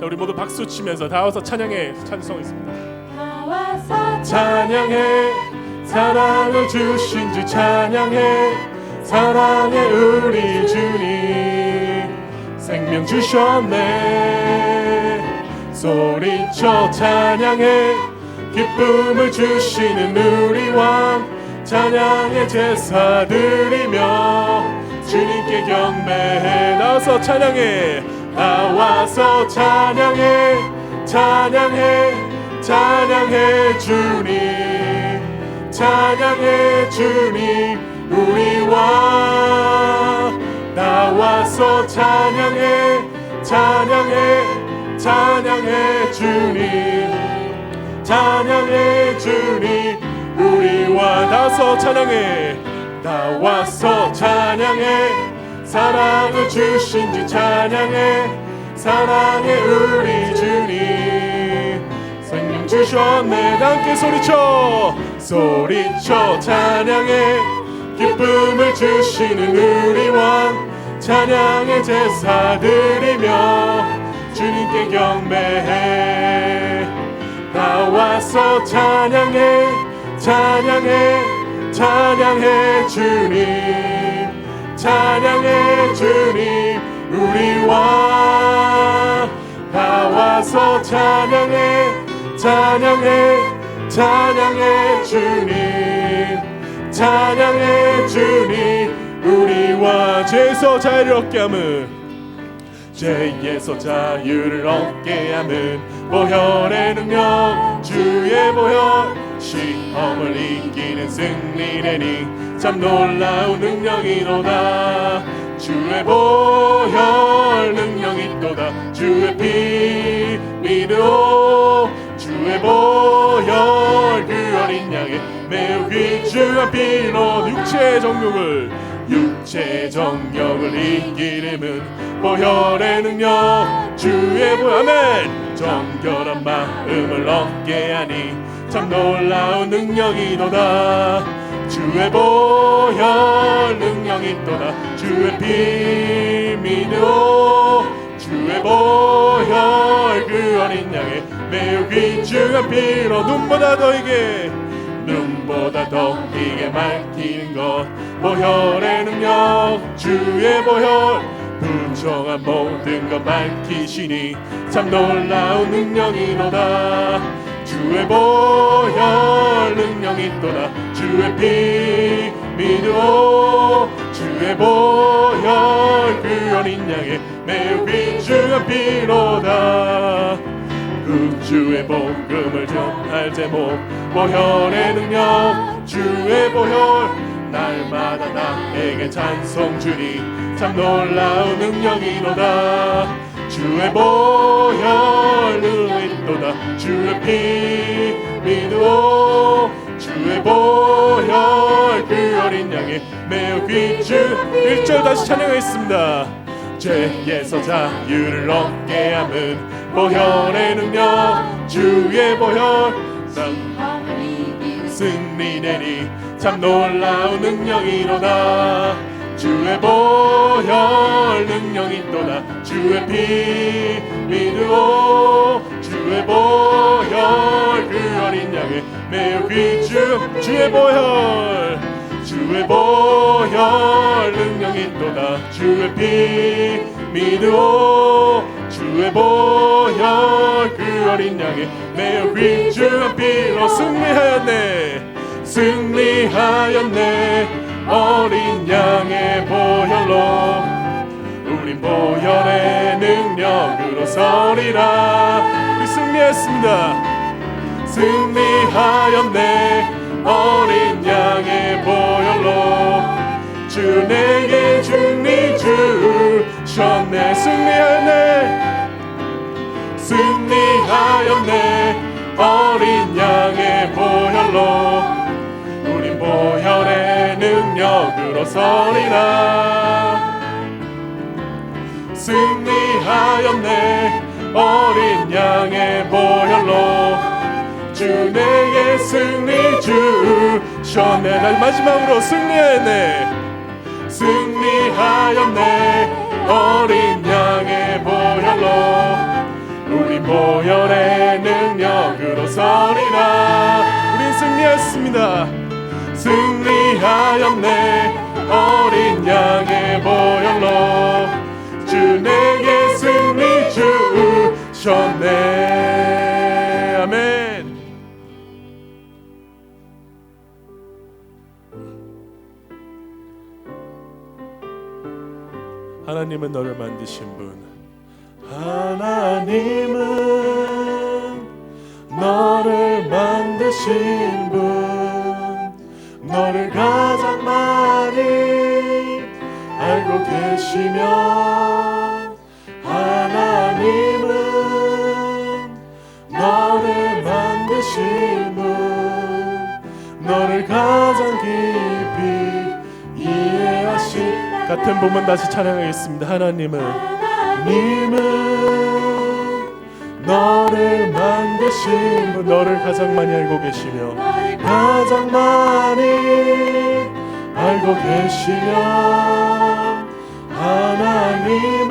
자 우리 모두 박수 치면서 다 와서 찬양해 찬송했습니다. 나와서 찬양해 사랑을 주신 주 찬양해 사랑해 우리 주님. 생명 주셨네. 소리쳐 찬양해 기쁨을 주시는 우리 왕. 찬양의 제사 드리며 주님께 경배해 나와서 찬양해 나와서 찬양해 찬양해 찬양해 주님. 찬양해 주님 우리 왕 나와서 찬양해 찬양해 찬양해 주님. 찬양해 주님 우리 와 나서 찬양해 나와서 찬양해 사랑을 주신 주 찬양해. 사랑해 우리 주님. 생명 주셨네 다 함께 소리쳐. 소리쳐 찬양해. 기쁨을 주시는 우리 왕. 찬양의 제사 드리며 주님께 경배해. 나 와서 찬양해. 찬양해. 찬양해 주님 찬양해 주님 우리 왕 나와서 찬양해 찬양해 찬양해 주님 찬양해 주님 우리 왕 죄에서 자유를 얻게 함은 죄에서 자유를 얻게 함은 보혈의 능력 주의 보혈 시험을 이기는 승리되니 참 놀라운 능력이로다 주의 보혈 능력이 또다. 주의 피 믿어 주의 보혈 그 어린 양의 매우 귀중한 피로 육체의 정욕을 육체의 정욕을 이기림은 보혈의 능력. 주의 보혈 정결한 마음을 얻게 하니 참 놀라운 능력이도다 주의 보혈 능력이 또다. 주의 피 믿어 주의 보혈 그 어린 양의 매우 귀중한 피로 눈보다 더 이게 눈보다 더 이게 밝히는 것. 보혈의 능력 주의 보혈 부정한 모든 것 밝히시니 참 놀라운 능력이로다 주의 보혈 능력이 또다. 주의 피 믿어 주의 보혈 그 어린 양의 매우 귀중한 피로다. 구주의 복음을 전할 제목 보혈의 능력. 주의 보혈 날마다 나에게 찬송 주니 참 놀라운 능력이로다. 주의 보혈 또다 주의 피 믿어. 주의 보혈 그 어린 양의 매우 귀중 1절 다시 찬양하겠습니다. 죄에서 자유를 얻게 함은 보혈의 능력. 주의 보혈. 이기는 승리되니 참 놀라운 능력이로다 주의 보혈 능력이 또다 주의 피 믿어 주의 보혈 그 어린 양의 매우 귀중 주의 보혈. 주의 보혈 능력이 또다. 주의 피 믿어 주의 보혈 그 어린 양의 매우 귀중한 피로 승리하였네. 승리하였네. 어린 양의 보혈로 우린 보혈의 능력으로 서리라 승리했습니다. 승리하였네. 어린 양의 보혈로 주 내게 승리 주셨네. 승리하였네. 승리하였네. 어린 양의 보혈로 우린 보혈의 능력으로 서리라. 승리하였네 어린 양의 보혈로 주 내게 승리 주셨네 다시 마지막으로 승리하였네. 승리하였네. 어린 양의 보혈로 보혈의 능력으로 서리라. 우린 승리했습니다. 승리하였네. 어린 양의 보혈로 주 내게 주셨네 아멘. 하나님은 너를 만드신 분. 하나님은 너를 만드신 분. 너를 가장 많이 알고 계시며 가장 깊이 이해하신 같은 부분 다시 찬양하겠습니다. 하나님은 님은 너를 만드신 분 너를 가장 많이 알고 계시며 가장 많이 알고 계시며 하나님은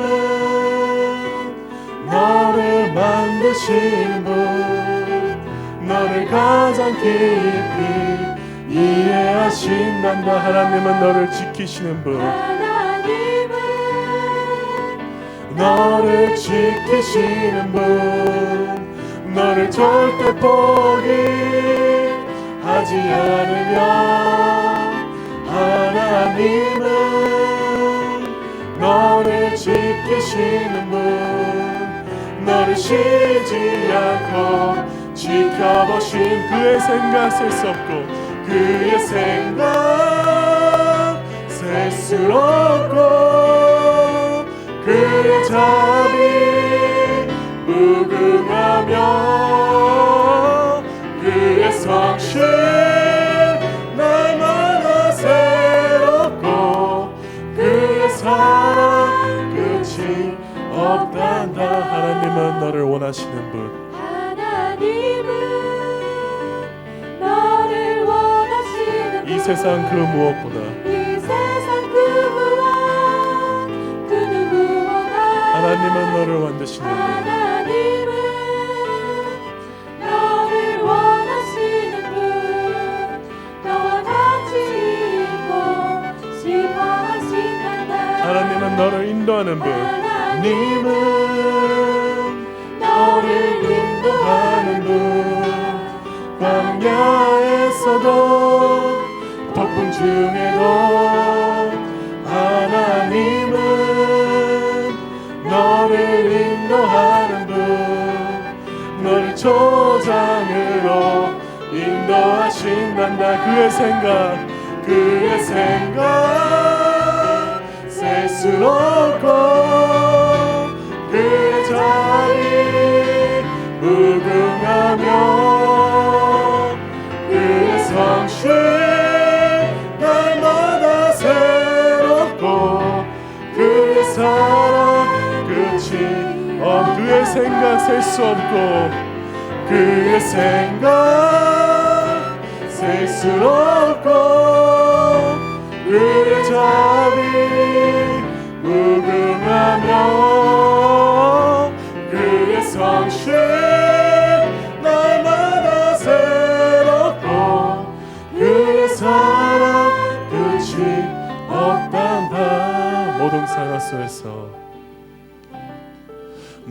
너를 만드신 분 너를 가장 깊이 이해하신단다 하나님은 너를 지키시는 분. 하나님은 너를 지키시는 분. 너를 절대 포기하지 않으며 하나님은 너를 지키시는 분. 너를 쉬지 않고 지켜보신 그의 생각 셀수 없고 그의 생각 셀 수 없고 그의 자비 무궁하며 그의 성실 날마다 새롭고 그의 사랑 끝이 없단다. 하나님은 너를 원하시는 분 세상 그 무엇보다. 그 무엇 그 하나님은 너를 만드시는 분. 하나님은 너를 인도하는 분. 님은 너를 인도하는 분. 광야에서도 중에도 하나님은 너를 인도하는 분 너를 초장으로 인도하신단다. 그의 생각 그의 생각 셀 수 없고 그의 자리 생각 셀 수 없고 그의 생각 셀 수 없고 그의 자비 무궁하며 그의 성실 날마다 새롭고 그의 사랑 끝이 없단다 모든 상황 속에서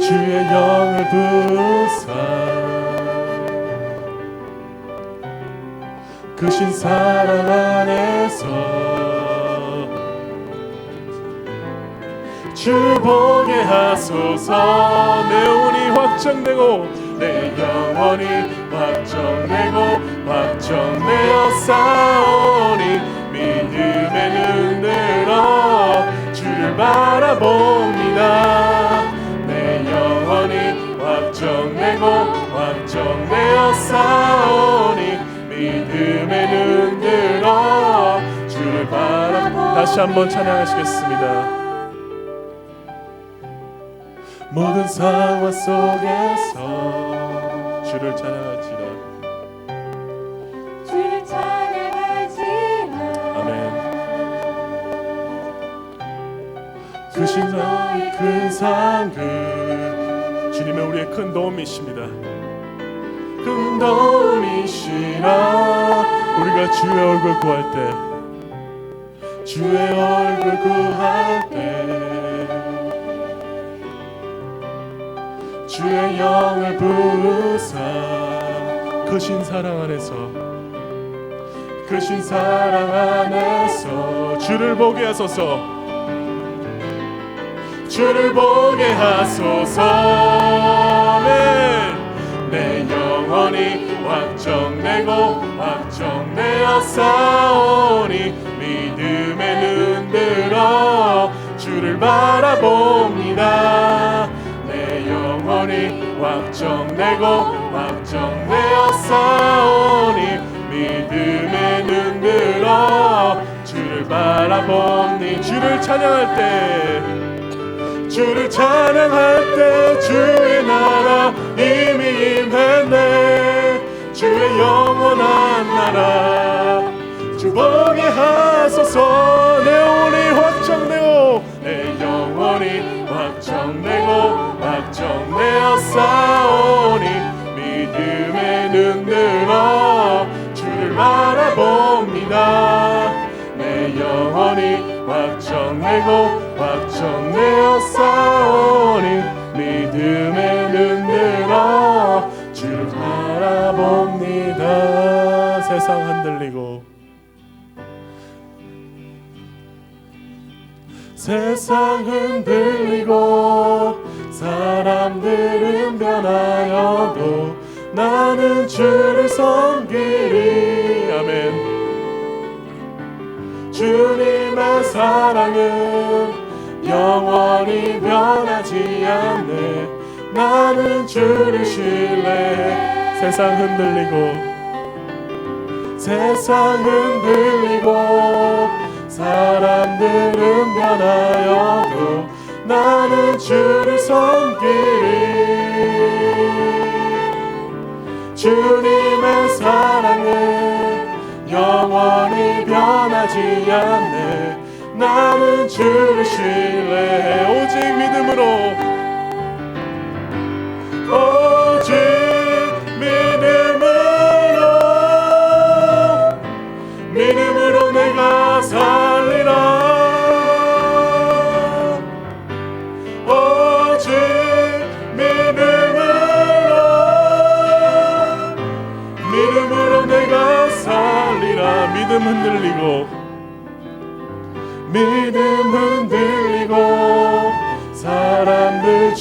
주의 영을 부사. 그신 사랑 안에서 주 보게 하소서. 내 영혼이 확정되고 내 영혼이 확정되고 확정되어 싸우니 믿음의 눈들어 주를 바라봅니다 내어 싸우니 믿음의 눈 들어 주를 바라 다시 한번 찬양하시겠습니다. 모든 상황 속에서 주를 찬양할지라 주를 찬양할지라 아멘. 크신 너의 큰 상급. 주님은 우리의 큰 도움이십니다 큰 도움이시라 우리가 주의 얼굴 구할 때 주의 얼굴 구할 때 주의 영을 부으사 크신 사랑 안에서 크신 사랑 안에서 주를 보게 하소서 주를 보게 하소서 네. 내 영혼이 확정되고 확정되어 싸우니 믿음의 눈 들어 주를 바라봅니다. 내 영혼이 확정되고 확정되어 싸우니 믿음의 눈 들어 주를 바라봅니 주를 찬양할 때 주를 찬양할 때 주의 나라 하소서. 내 영혼이 확정되고 내 영혼이 확정되고 확정되어 싸우니 믿음의 눈 들어 주를 바라봅니다. 내 영혼이 확정되고 확정되어 싸우니 믿음의 눈 들어 주를 바라봅니다. 세상 흔들리고 세상 흔들리고 사람들은 변하여도 나는 주를 섬기리. 아멘. 주님의 사랑은 영원히 변하지 않네. 나는 주를 신뢰해 세상 흔들리고 세상 흔들리고 사람들은 변하여도 나는 주를 섬기리. 주님의 사랑은 영원히 변하지 않네. 나는 주를 신뢰해 오직 믿음으로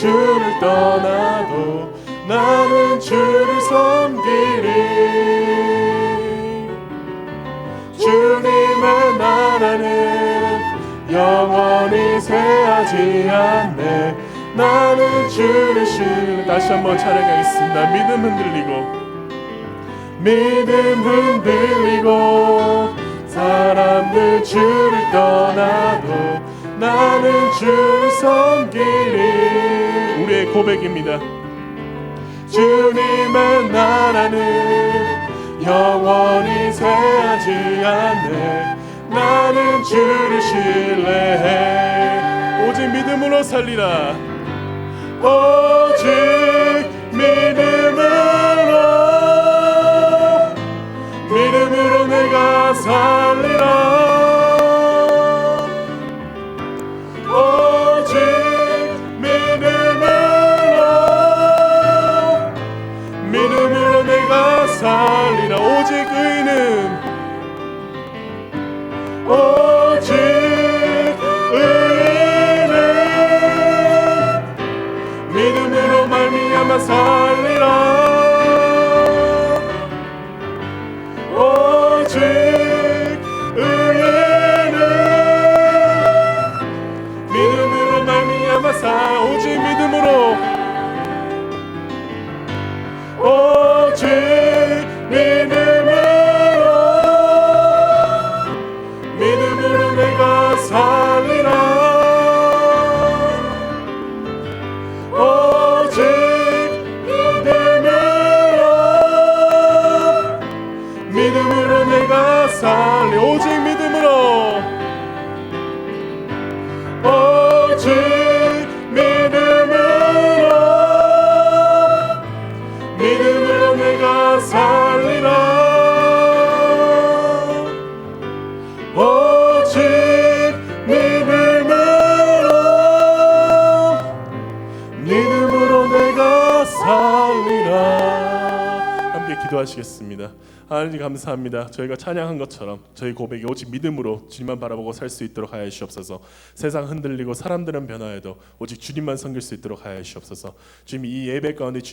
주를 떠나도 나는 주를 섬기리. 주님의 나라는 영원히 새하지 않네. 나는 주를 신 다시 한번 찬양하겠습니다. 믿음 흔들리고 믿음 흔들리고 사람들 주를 떠나도 나는 주를 섬기리 우리의 고백입니다. 주님의 나라는 영원히 새하지 않네. 나는 주를 신뢰해. 오직 믿음으로 살리라. 오직 믿음으로. 믿음으로 내가 살리라 주님. 기도하시겠습니다. 하나님 감사합니다. 저희가 찬양한 것처럼 저희 고백이 오직 믿음으로 주님만 바라보고 살 수 있도록 하여 주시옵소서. 세상 흔들리고 사람들은 변화해도 오직 주님만 섬길 수 있도록 하여 주시옵소서. 주님 이 예배 가운데